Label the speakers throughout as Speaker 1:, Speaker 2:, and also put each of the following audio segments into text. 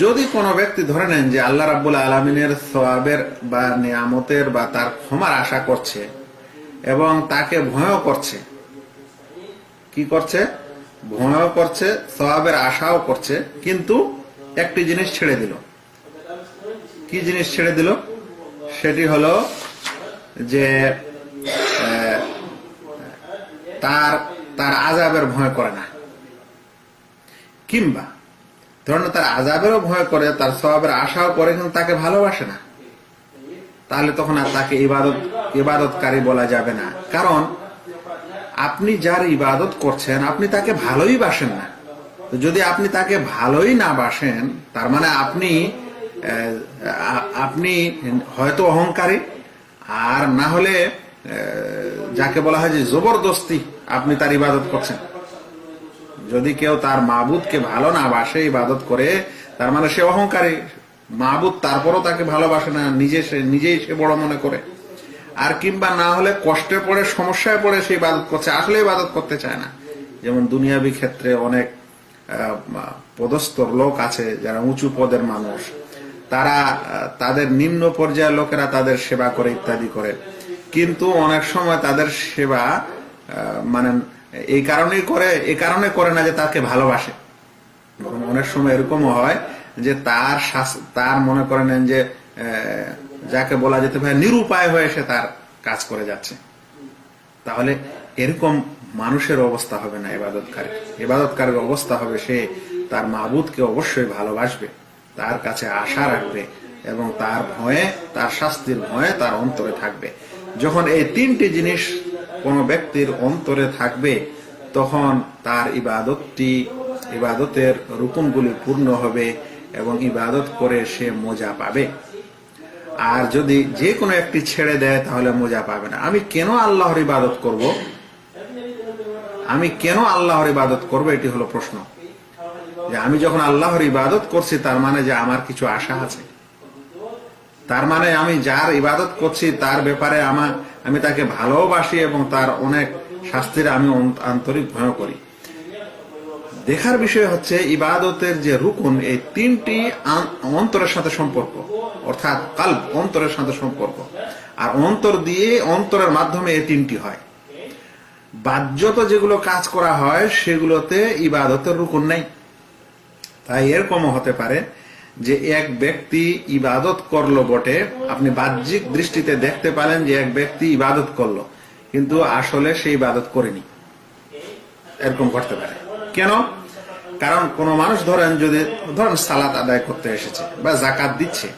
Speaker 1: যদি কোনো ব্যক্তি ধরে নেন যে আল্লাহ রাব্বুল আলমিনের সবাবের বা নিয়ামতের বা তার ক্ষমার আশা করছে এবং তাকে ভয়ও করছে, কি করছে? ভয়ও করছে সবাবের আশাও করছে, কিন্তু একটি জিনিস ছেড়ে দিল। কি জিনিস ছেড়ে দিল? সেটি হলো যে তার তার আজাবের ভয় করে না। কিংবা ধরেন তার আজাবেরও ভয় করে, তার স্বভাবের আশাও করে, কিন্তু তাকে ভালোবাসে না। তাহলে তখন আর তাকে ইবাদত, ইবাদতকারী বলা যাবে না। কারণ আপনি যার ইবাদত করছেন, আপনি তাকে ভালোই বাসেন না। যদি আপনি তাকে ভালোই না বাসেন, তার মানে আপনি আপনি হয়তো অহংকারী, আর না হলে যাকে বলা হয় যে জবরদস্তি আপনি তার ইবাদত করছেন। যদি কেউ তার মাবুদকে ভালো না বাসে ইবাদত করে তার মানে সে অহংকারী। মাবুদ তারপরও তাকে ভালোবাসে না নিজে সে নিজেই সে বড় মনে করে। আর কিংবা না হলে কষ্টে পড়ে সমস্যায় পড়ে সে ইবাদত করছে আসলে ইবাদত করতে চায় না। যেমন দুনিয়াবি ক্ষেত্রে অনেক আহ, পদস্থর লোক আছে যারা উঁচু পদের মানুষ। তারা তাদের নিম্ন পর্যায়ের লোকেরা তাদের সেবা করে ইত্যাদি করে। কিন্তু অনেক সময় তাদের সেবা মানে এই কারণেই করে, এই কারণে করে না যে তাকে ভালোবাসে। বরং অনেক সময় এরকমও হয় যে তার তার মনে করেন যে যাকে বলা যেতে পারে নিরুপায় হয়ে সে তার কাজ করে যাচ্ছে। তাহলে এরকম মানুষের অবস্থা হবে না ইবাদতকারী ইবাদতকারীর অবস্থা হবে সে তার মাবুদকে অবশ্যই ভালোবাসবে, তার কাছে আশা রাখবে এবং তার ভয়ে, তার শাস্তির ভয়ে তার অন্তরে থাকবে। যখন এই তিনটি জিনিস কোনো ব্যক্তির অন্তরে থাকবে, তখন তার ইবাদতটি, ইবাদতের রূপনগুলি পূর্ণ হবে এবং ইবাদত করে সে মজা পাবে। আর যদি যে কোনো একটি ছেড়ে দেয়, তাহলে মজা পাবে না। আমি কেন আল্লাহর ইবাদত করব? আমি কেন আল্লাহর ইবাদত করব? এটি হলো প্রশ্ন। যে আমি যখন আল্লাহর ইবাদত করছি, তার মানে যে আমার কিছু আশা আছে। তার মানে আমি যার ইবাদত করছি, তার ব্যাপারে আমার আমি তাকে ভালোবাসি এবং তার অনেক শাস্তির আমি আন্তরিক ভয় করি। দেখার বিষয় হচ্ছে, ইবাদতের যে রুকুন, এই তিনটি অন্তরের সাথে সম্পর্ক। অর্থাৎ কাল অন্তরের সাথে সম্পর্ক। আর অন্তর দিয়ে অন্তরের মাধ্যমে এই তিনটি হয়। বাহ্যত যেগুলো কাজ করা হয়, সেগুলোতে ইবাদতের রুকুন নেই। তাই এরকমও হতে পারে যে এক ব্যক্তি ইবাদত করল বটে, আপনি বাহ্যিক দৃষ্টিতে দেখতে পারেন যে এক ব্যক্তি ইবাদত করল, কিন্তু আসলে সে ইবাদত করেনি। এরকম ঘটতে পারে। কেন? কারণ কোন মানুষ ধরেন যদি, ধরেন সালাত আদায় করতে এসেছে বা জাকাত দিচ্ছে,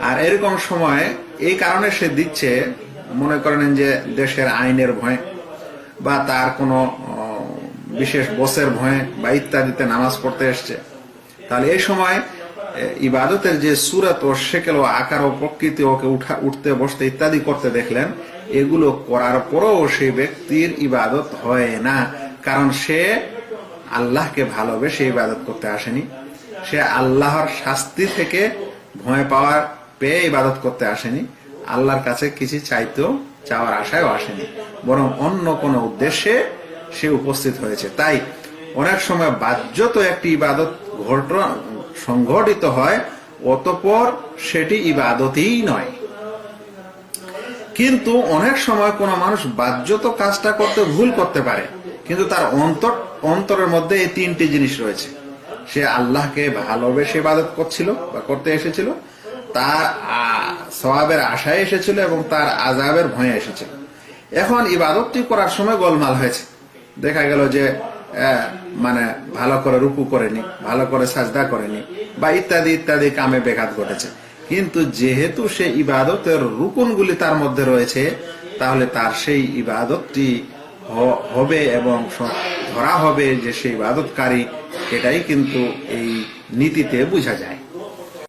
Speaker 1: আর এরকম সময় এই কারণে সে দিচ্ছে, মনে করেন যে দেশের আইনের ভয় বা তার কোনো বিশেষ বসের ভয়ে বা ইত্যাদিতে নামাজ পড়তে এসছে। তাহলে এই সময় ইবাদতের যে সুরত ও শেকেল ও আকার ও প্রকৃতি ওকে উঠা, উঠতে, বসতে ইত্যাদি করতে দেখলেন, এগুলো করার পরও সেই ব্যক্তির ইবাদত হয় না। কারণ সে আল্লাহকে ভালোবেসে ইবাদত করতে আসেনি। সে আল্লাহর শাস্তি থেকে ভয় পাওয়ার, পেয়ে ইবাদত করতে আসেনি। আল্লাহর কাছে কিছু চাইতেও চাওয়ার আশায়ও আসেনি। বরং অন্য কোনো উদ্দেশ্যে সে উপস্থিত হয়েছে। তাই অনেক সময় বাহ্যত একটি ইবাদত ঘটনা সংঘটিত হয়, অতপর সেটি ইবাদতই নয়। কিন্তু অনেক সময় কোনো মানুষ বাহ্যত কাজটা করতে ভুল করতে পারে, কিন্তু তার অন্তর, অন্তরের মধ্যে এই তিনটি জিনিস রয়েছে। সে আল্লাহকে ভালোবেসে ইবাদত করছিল বা করতে এসেছিল, তার সওয়াবের আশায় এসেছিল এবং তার আজাবের ভয়ে এসেছিল। এখন ইবাদতটি করার সময় গোলমাল হয়েছে। দেখা গেল যে মানে ভালো করে রুকু করেনি, ভালো করে সাজদা করেনি, বা ইত্যাদি ইত্যাদি কামে ব্যাঘাত ঘটেছে। কিন্তু যেহেতু সে ইবাদতের রুকুনগুলি তার মধ্যে রয়েছে, তাহলে তার সেই ইবাদতটি হবে এবং ধরা হবে যে সেই ইবাদতকারী, এটাই কিন্তু এই নীতিতে বোঝা যায়।